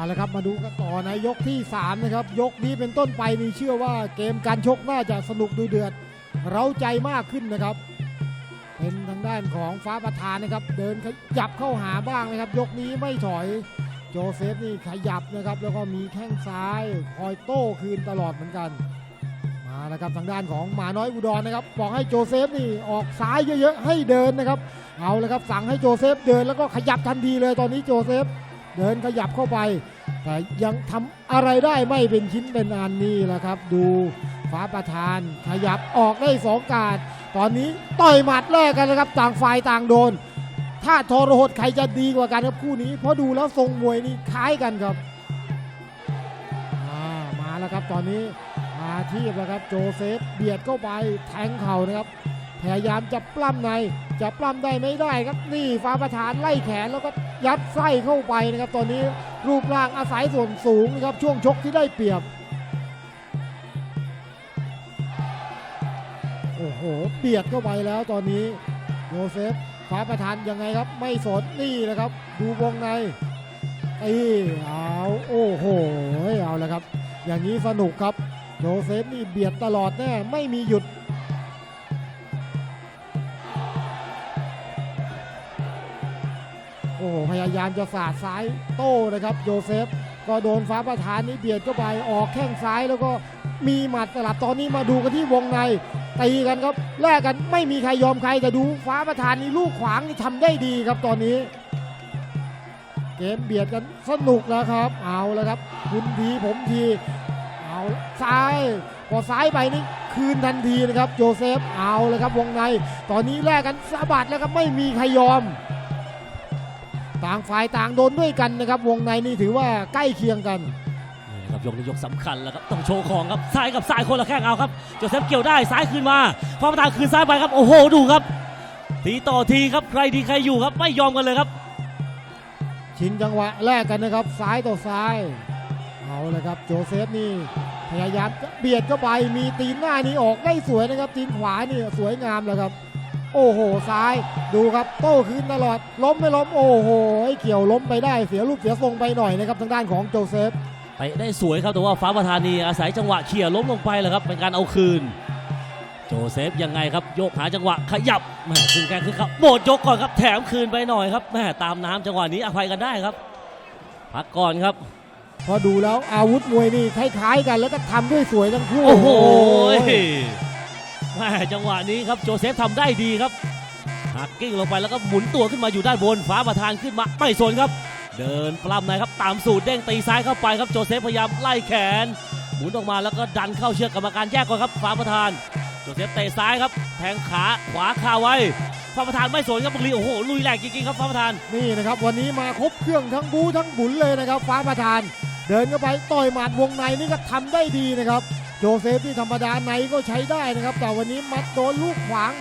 เอาละครับมาดูกันต่อในยกที่ 3 นะครับ ยกนี้เป็นต้นไปนี่เชื่อว่าเกมการชกน่าจะสนุกดูเดือด เร้าใจมากขึ้นนะครับ เป็นทางด้านของฟ้าประธานนะครับ เดินขยับเข้าหาบ้างนะครับ ยกนี้ไม่ถอยโจเซฟนี่ขยับนะครับ แล้วก็มีแข้งซ้ายคอยโต้คืนตลอดเหมือนกันมาแล้วครับทางด้านของหมาน้อยอุดรนะครับบอกให้โจเซฟนี่ออกซ้ายเยอะๆให้เดินนะครับ เอาเลยครับสั่งให้โจเซฟเดินแล้วก็ขยับทันทีเลยตอนนี้โจเซฟ เดินขยับเข้าไป แต่ยังทำอะไรได้ไม่เป็นชิ้นเป็นอันนี่แหละครับ ดูฟ้าประธานขยับออกได้สองการดตอนนี้ต่อยหมัดแรกกันนะครับ ต่างฝ่ายต่างโดน ถ้าทรหดใครจะดีกว่ากันครับคู่นี้ เพราะดูแล้วทรงมวยนี่คล้ายกันครับมาแล้วครับตอนนี้มาที่แล้วครับโจเซฟเบียดเข้าไปแทงเข่านะครับ พยายามจะปล้ำในจะปล้ำได้ไม่ได้ครับนี่ฟ้าประธานไล่แขนแล้วก็ยัดไส้เข้าไปนะครับตอนนี้รูปร่างอาศัยส่วนสูงนะครับช่วงชกที่ได้เปรียบโอ้โหเบียดเข้าไปแล้วตอนนี้โยเซฟฟ้าประธานยังไงครับไม่สนนี่นะครับ ดูวงในตีเอาโอ้โหเอาแล้วครับ อย่างนี้สนุกครับโยเซฟนี่เบียดตลอดแน่ไม่มีหยุด โอ้โหพยายามจะสาดซ้ายโต้นะครับโยเซฟ ก็โดนฟ้าประธานนี่เบียดเข้าไปออกแข้งซ้ายแล้วก็มีหมัดสลับตอนนี้มาดูกันที่วงในตีกันครับแลกกันไม่มีใครยอมใครแต่ดูฟ้าประธานนี่ลูกขวางนี่ทำได้ดีครับตอนนี้ เกมเบียดกันสนุกแล้วครับ เอาแล้วครับ คุณทีผมทีเอาซ้ายพอซ้ายไปนี่คืนทันทีนะครับโจเซฟเอาเลยครับวงใน ตอนนี้แลกกันสะบัดแล้วครับไม่มีใครยอม ต่างฝ่ายต่างโดนด้วยกันนะครับ วงในนี่ถือว่าใกล้เคียงกันนี่นะครับยกนี้ยกสำคัญแล้วครับต้องโชว์ของครับซ้ายกับซ้ายคนละแข้งเอาครับโจเซฟเกี่ยวได้ซ้ายคืนมาพอประธานคืนซ้ายไปครับโอ้โหดูครับ ทีต่อทีครับใครดีใครอยู่ครับไม่ยอมกันเลยครับ ชิงจังหวะแรกกันนะครับ ซ้ายต่อซ้ายเอาเลยครับโจเซฟนี่พยายามจะเบียดเข้าไปมีตีนหน้านี่ออกได้สวยนะครับตีนขวานี่สวยงามเลยครับ โอ้โหซ้ายดูครับโต้คืนตลอด ล้มไม่ล้มโอ้โหเกี่ยวล้มไปได้เสียรูปเสียทรงไปหน่อยนะครับทางด้านของโจเซฟไปได้สวยครับแต่ว่าฟ้าประธานีอาศัยจังหวะเขี่ยล้มลงไปเลยครับเป็นการเอาคืน โจเซฟยังไงครับโยกหาจังหวะขยับแหม่ขึ้นแกงขึ้นครับโบดยกก่อนครับแถมคืนไปหน่อยครับแหม่ตามน้ำจังหวะนี้อภัยกันได้ครับพักก่อนครับพอดูแล้วอาวุธมวยนี่คล้ายๆกันแล้วก็ทำด้วยสวยทั้งคู่โอ้โห แม่จังหวะนี้ครับโจเซฟทำได้ดีครับหักกิ้งลงไปแล้วก็หมุนตัวขึ้นมาอยู่ด้านบนฟ้าประธานขึ้นมาไม่สนครับ เดินปล้ำในครับตามสูตรเด้งตีซ้ายเข้าไปครับโจเซฟพยายามไล่แขน หมุนออกมาแล้วก็ดันเข้าเชือกกรรมการแยกก่อนครับฟ้าประธานโจเซฟเตะซ้ายครับแทงขาขวาคาไว้ฟ้าประธานไม่สนครับบังลีโอ้โหลุยแหลกจริงๆครับฟ้าประธานนี่นะครับวันนี้มาครบเครื่องทั้งบูทั้งบุญเลยนะครับฟ้าประธาน เดินเข้าไปต่อยหมัดวงในนี่ก็ทำได้ดีนะครับ โจเซฟที่ธรรมดาในก็ใช้ได้นะครับ แต่วันนี้มัดโดนลูกขวาง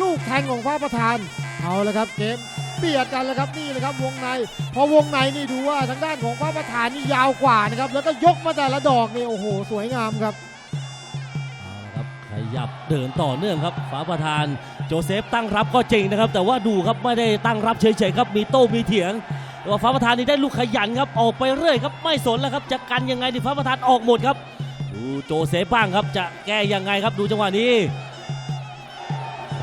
ลูกแทงของฟ้าประธาน เอาละครับเกมเบียดกันแล้วครับนี่นะครับวงใน พอวงในนี่ดูว่าทางด้านของฟ้าประธานนี่ยาวกว่านะครับ แล้วก็ยกมาแต่ละดอกนี่โอ้โห สวยงามครับครับขยับเดินต่อเนื่องครับฟ้าประธาน โจเซฟตั้งรับก็จริงนะครับ แต่ว่าดูครับไม่ได้ตั้งรับเฉยๆครับมีโต้มีเถียงแต่ว่าฟ้าประธานนี่ได้ลูกขยันครับออกไปเรื่อยครับไม่สนแล้วครับจะกันยังไงดิฟ้าประธานออกหมดครับ โจเซฟบ้างครับจะแก้ยังไงครับดูจังหวะนี้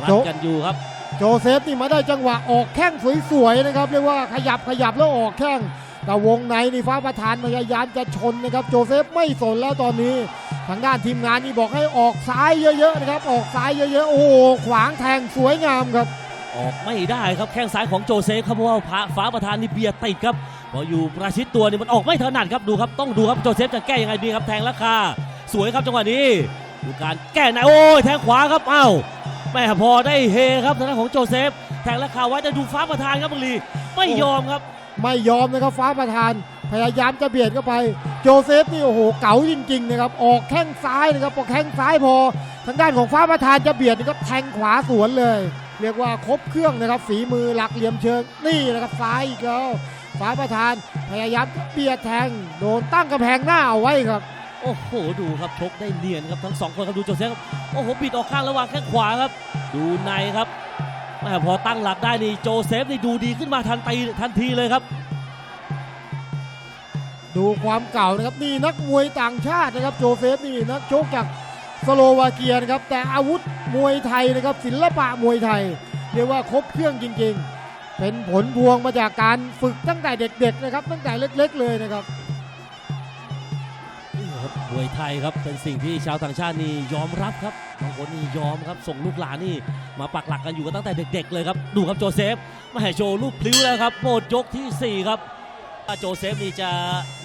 รัดโจกันอยู่ครับโจเซฟนี่มาได้จังหวะออกแข้งสวยๆนะครับเรียกว่าขยับขยับแล้วออกแข้งแต่วงในนี่ฟ้าประธานพยายามจะชนนะครับโจเซฟไม่สนแล้วตอนนี้ทางด้านทีมงานนี่บอกให้ออกซ้ายเยอะๆนะครับออกซ้ายเยอะๆโอ้โหขวางแทงสวยงามครับ ออกไม่ได้ครับแข้งซ้ายของโจเซฟครับเพราะว่าฟ้าประธานนี่เบียดติดครับพออยู่ประชิดตัวนี่มันออกไม่ถนัดครับดูครับต้องดูครับโจเซฟจะแก้ยังไงดีครับแทงราคา สวยครับจังหวะนี้ดูการแก้ไหนโอ้ยแทงขวาครับเอ้าแม่พอได้เฮครับทางด้านของโจเซฟแทงราคาไว้แต่ดูฟ้าประธานครับบังลีไม่ยอมครับ ไม่ยอมนะครับฟ้าประธาน พยายามจะเบียดเข้าไป โจเซฟนี่โอ้โหเก๋าจริงๆนะครับออกแข้งซ้ายนะครับพอแข้งซ้ายพอ ทางด้านของฟ้าประธานจะเบียดนะครับแทงขวาสวนเลย เรียกว่าครบเครื่องนะครับฝีมือหลักเหลี่ยมเชิงนี่นะครับซ้ายอีกแล้วฟ้าประธานพยายามเบียดแทงโดนตั้งกระแพงหน้าเอาไว้ครับ โอ้โหดูครับชกได้เนียนครับทั้งสองคนครับดูโจเซฟครับโอ้โหบิดออกข้างระหว่างแข้งขวาครับ ดูในครับแม่พอตั้งหลักได้นี่โจเซฟนี่ดูดีขึ้นมาทันทีทันทีเลยครับ ดูความเก่านะครับนี่นักมวยต่างชาตินะครับโจเซฟนี่นักชกจากสโลวาเกียนะครับแต่อาวุธมวยไทยนะครับศิลปะมวยไทย เรียกว่าครบเครื่องจริงๆ เป็นผลพวงมาจากการฝึกตั้งแต่เด็กๆนะครับตั้งแต่เล็กๆเลยนะครับ ครับมวยไทยครับเป็นสิ่งที่ชาวต่างชาตินี่ยอมรับครับบางคนนี่ยอมครับ ส่งลูกหลานนี่มาปักหลักกันอยู่กันตั้งแต่เด็ก ๆ เลยครับ ดูครับโจเซฟมาให้โชว์ลูกพลิ้วแล้วครับหมดยกทีสี่4 ครับโจเซฟนี่จะ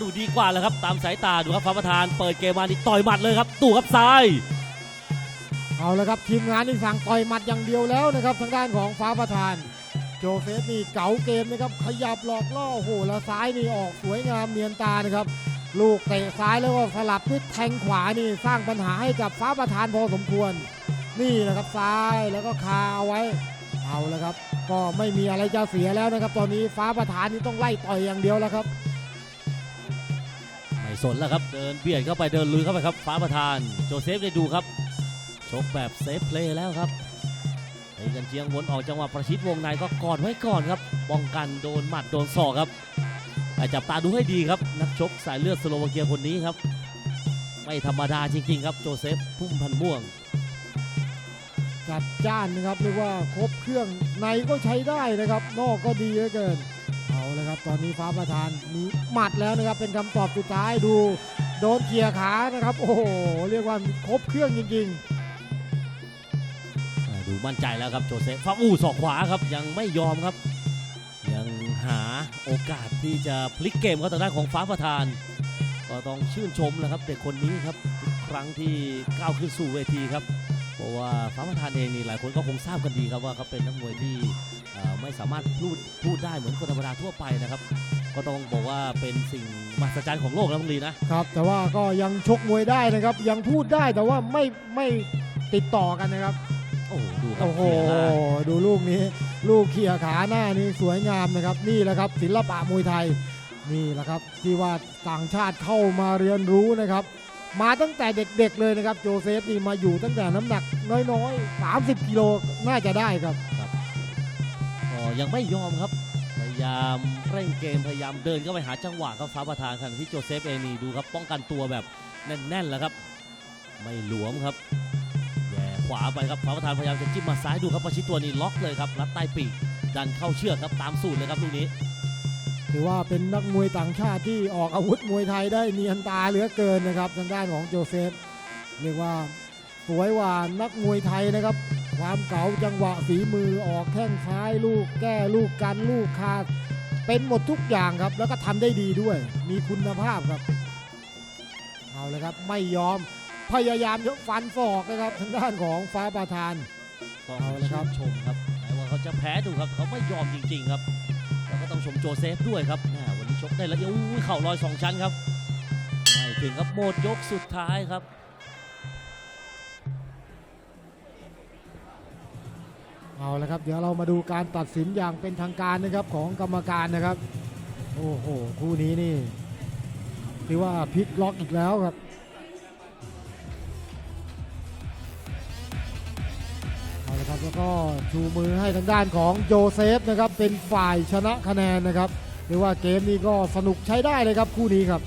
ดูดีกว่าแล้วครับ ตามสายตาดูครับฟ้าประธานเปิดเกมมานี่ต่อยหมัดเลยครับดูครับซ้าย เอาละครับทีมงานนี่สั่งต่อยหมัดอย่างเดียวแล้วนะครับทางด้านของฟ้าประธาน โจเซฟนี่เก๋าเกมนะครับขยับหลอกล่อโอ้โหแล้วซ้ายนี่ออกสวยงามเนียนตานะครับ ลูกเตะซ้ายแล้วก็สลับด้วยแทงขวานี่สร้างปัญหาให้กับฟ้าประธานพอสมควร นี่นะครับซ้ายแล้วก็คาเอาไว้เอาแล้วครับ ก็ไม่มีอะไรจะเสียแล้วนะครับ ตอนนี้ฟ้าประธานนี่ต้องไล่ต่อยอย่างเดียวแล้วครับไม่สนแล้วครับเดินเบียดเข้าไปเดินลุยเข้าไปครับ ฟ้าประธานโจเซฟได้ดูครับชกแบบเซฟเพลย์แล้วครับไอ้กันเชียงวนออกจังหวะประชิดวงในก็กอดไว้ก่อนครับป้องกันโดนหมัดโดนศอกครับ จับตาดูให้ดีครับ นักชกสายเลือดสโลวาเกียคนนี้ครับ ไม่ธรรมดาจริงๆครับโจเซฟพุ่มพันธ์ม่วงจัดจ้านนะครับเรียกว่าครบเครื่องในก็ใช้ได้นะครับ นอกก็ดีเหลือเกินเอาเลยครับ ตอนนี้ฟ้าประธานมีหมัดแล้วนะครับ เป็นคำตอบสุดท้ายดูโดนเกียร์ขานะครับ โอ้โหเรียกว่าครบเครื่องจริงอ่าดูมั่นใจแล้วครับโจเซฟฟ้าอู้ศอกขวาครับยังไม่ยอมครับยัง หาโอกาสที่จะพลิกเกมเขาทางด้านของฟ้าประธาน ก็ต้องชื่นชมนะครับเด็กคนนี้ครับทุกครั้งที่ก้าวขึ้นสู่เวทีครับ เพราะว่าฟ้าประธานเองนี่หลายคนก็คงทราบกันดีครับว่าเขาเป็นนักมวยที่ไม่สามารถพูดพูดได้เหมือนคนธรรมดาทั่วไปนะครับก็ต้องบอกว่าเป็นสิ่งมหัศจรรย์ของโลกนะบังลีนะครับแต่ว่าก็ยังชกมวยได้นะครับ ยังพูดได้แต่ว่าไม่ไม่ติดต่อกันนะครับ โอ้โหดูครับโอ้โหเคลียร์หน้าดูลูกนี้ ลูกเขี่ยขาหน้านี่สวยงามนะครับ นี่แหละครับ ศิลปะมวยไทย นี่แหละครับ ที่ว่าต่างชาติเข้ามาเรียนรู้นะครับ มาตั้งแต่เด็กๆเลยนะครับ โจเซฟนี่มาอยู่ตั้งแต่น้ำหนักน้อยๆ 30 กิโลน่าจะได้ครับ ก็ยังไม่ยอมครับ พยายามเร่งเกมพยายามเดินเข้าไปหาจังหวะครับฟ้าประธานขณะที่โจเซฟเองนี่ดูครับป้องกันตัวแบบแน่นๆแล้วครับ ไม่หลวมครับแย่ข วาไปครับฟ้าประธานพยายามจะจิ้มมาซ้ายดูครับประชิดตัวนี่ล็อกเลยครับรัดใต้ปีกดันเข้าเชือกครับตามสูตรเลยครับลูกนี้ ถือว่าเป็นนักมวยต่างชาติที่ออกอาวุธมวยไทยได้เนียนตาเหลือเกินนะครับทางด้านของโจเซฟเรียกว่าสวยกว่านนักมวยไทยนะครับ ความเก๋าจังหวะฝีมือออกแข้งซ้ายลูก แก้ลูกกันลูกคาดเป็นหมดทุกอย่างครับ แล้วก็ทำได้ดีด้วย มีคุณภาพครับ เอาเลยครับไม่ยอม พยายามยกฟันศอกนะครับทางด้านของฟ้าประธานต้องเอาละครับชื่นชมครับแม้ว่าเขาจะแพ้ดูครับเขาไม่ยอมจริง ๆ ครับแล้วก็ต้องชมโจเซฟด้วยครับแหม่วันนี้ชกได้แล้วอุ้ยเข่าลอยสองชั้นครับไม่ถึงครับหมดยกสุดท้ายครับเอาละครับ เดี๋ยวเรามาดูการตัดสินอย่างเป็นทางการนะครับของกรรมการนะครับ โอ้โหคู่นี้นี่ถือว่าพลิกล็อกอีกแล้วครับ แล้วก็ชูมือให้ทางด้านของโจเซฟนะครับเป็นฝ่ายชนะคะแนนนะครับเรียกว่าเกมนี้ก็สนุกใช้ได้เลยครับคู่นี้ครับ